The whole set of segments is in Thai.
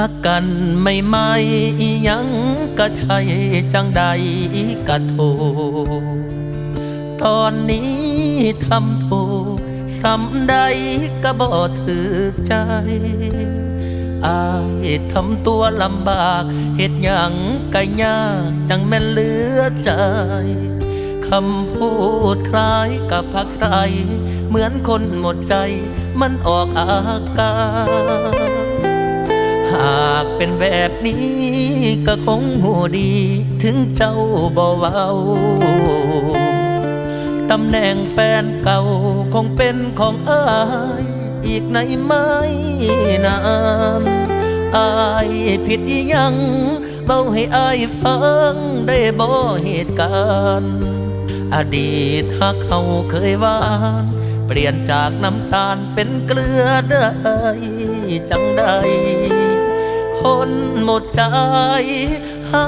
หักกันไม่ไม่ยังก็ใช่จังใดก็โท ตอนนี้ทำถูกสำใดก็บ่ถือใจอายทำตัวลำบากเหตุยังก็ยากจังแม่นเหลือใจคำพูดคล้ายกับผักใส เหมือนคนหมดใจ มันออกอาการ เป็นแบบนี้ก็คงหูดี ถึงเจ้าบ่เว้าตำแหน่งแฟนเก่าคงเป็นของอายอีกในไม่นานอายผิดอีหยังเบาให้อายฟังได้บ่เหตุการณ์ อดีตหากเขาเคยหวาน เปลี่ยนจากน้ำตาลเป็นเกลือได้จังใด คนหมดใจ หา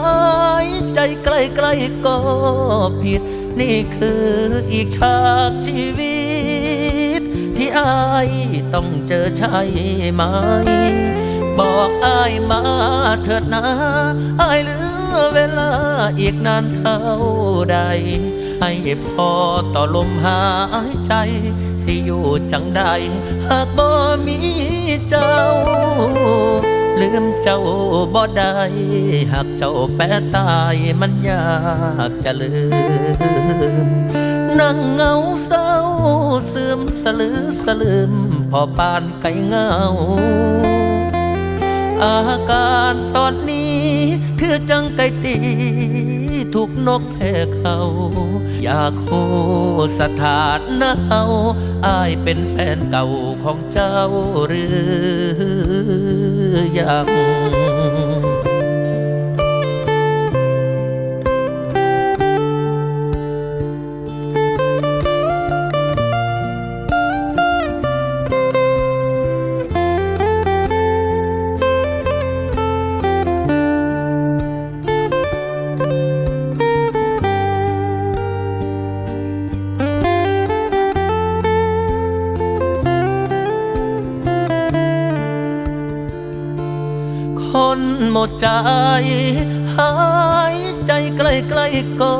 ยใจใกล้ๆก็ผิด นี่คืออีกฉากชีวิต ที่อายต้องเจอใช่ไหม บอกอายมาเถิดนะอายเหลือเวลาอีกนานเท่าใดให้พอต่อลมหายใจ สิอยู่จังใด หากบ่มีเจ้า ลืมเจ้าบ่ได้หากเจ้าแปรตายมันยากจะลืม นั่งเงาเศร้าเสื่อมสลือสลืมพอปานไก่เงา อาการตอนนี้คือจังไก่ตีถูกนกแพ้เขา อยากโหสถานะเฮาอายเป็นแฟนเก่าของเจ้าหรือ ยังค หมดใจ หายใจใกล้ๆก็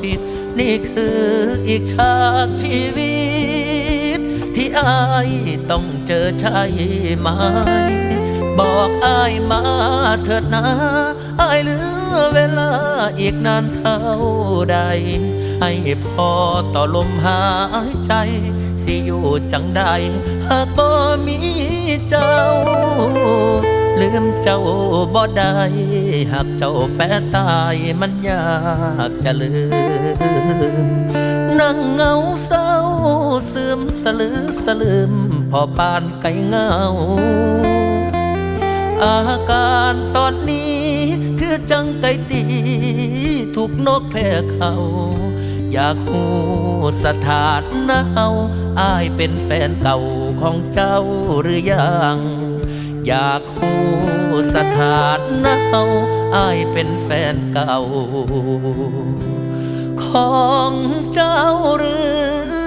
ผิด นี่คืออีกฉากชีวิต ที่อายต้องเจอใช่ไหม บอกอายมาเถิดนะอายเหลือเวลาอีกนานเท่าใด ให้พอต่อลมหายใจ สิอยู่จังใด หากบ่มีเจ้า ลืมเจ้าบ่ได้หากเจ้าแปรตายมันยากจะลืม นั่งเงาเศร้าเสื่อมสลือสลืมพอปานไก่เงา อาการตอนนี้คือจังไก่ตีถูกนกแพ้เขา อยากหูสถานะเฮาอายเป็นแฟนเก่าของเจ้าหรือยัง อยากหูสถานะเฮาอายเป็นแฟนเก่า ของเจ้าหรือ